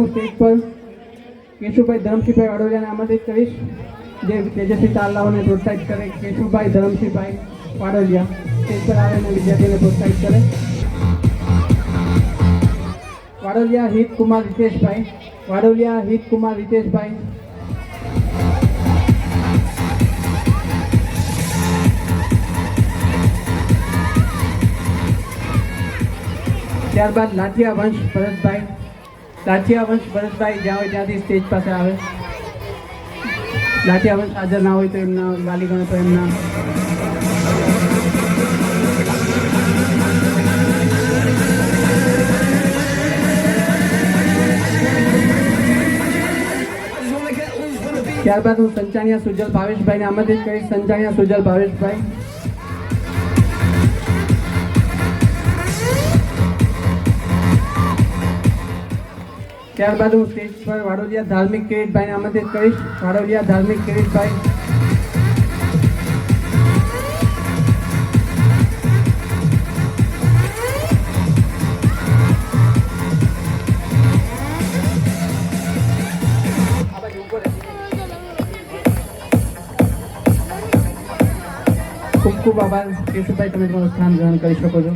હું સ્ટેજ પર કેશુભાઈ ધરમસિંહભાઈ વાડોલિયાને આમંત્રિત કરીશ. જે તેજસ્વી તાલાઓને પ્રોત્સાહિત કરે. કેશુભાઈ ધરમસિંહભાઈ વાડોલિયા સ્ટેજ પર આવે અને વિદ્યાર્થીઓને પ્રોત્સાહિત કરે. વાડોલિયા હિત કુમાર રીતેશભાઈ. વાડોલિયા હિત કુમાર રીતેશભાઈ. ત્યારબાદ લાઠિયા વંશ ભરતભાઈ. લાઠિયા વંશ ભરતભાઈ જ્યાં હોય ત્યાંથી સ્ટેજ પાસે આવે. લાઠિયા વંશ હાજર ના હોય તો એમના વાલીગણો તો એમના. ત્યારબાદ હું સંચાણિયા સુજલ ભાવેશભાઈને આમંત્રિત કરીશ. સંચાણિયા સુજલ ભાવેશભાઈ. ત્યારબાદ હું સ્ટેજ પર વાડોલિયા ધાર્મિક કિરીટભાઈને આમંત્રિત કરીશ. વાડોલિયા ધાર્મિક કિરીટભાઈ. ખૂબ ખૂબ આભાર. કેશુભાઈ, તમે તમારું સ્થાન ગ્રહણ કરી શકો છો.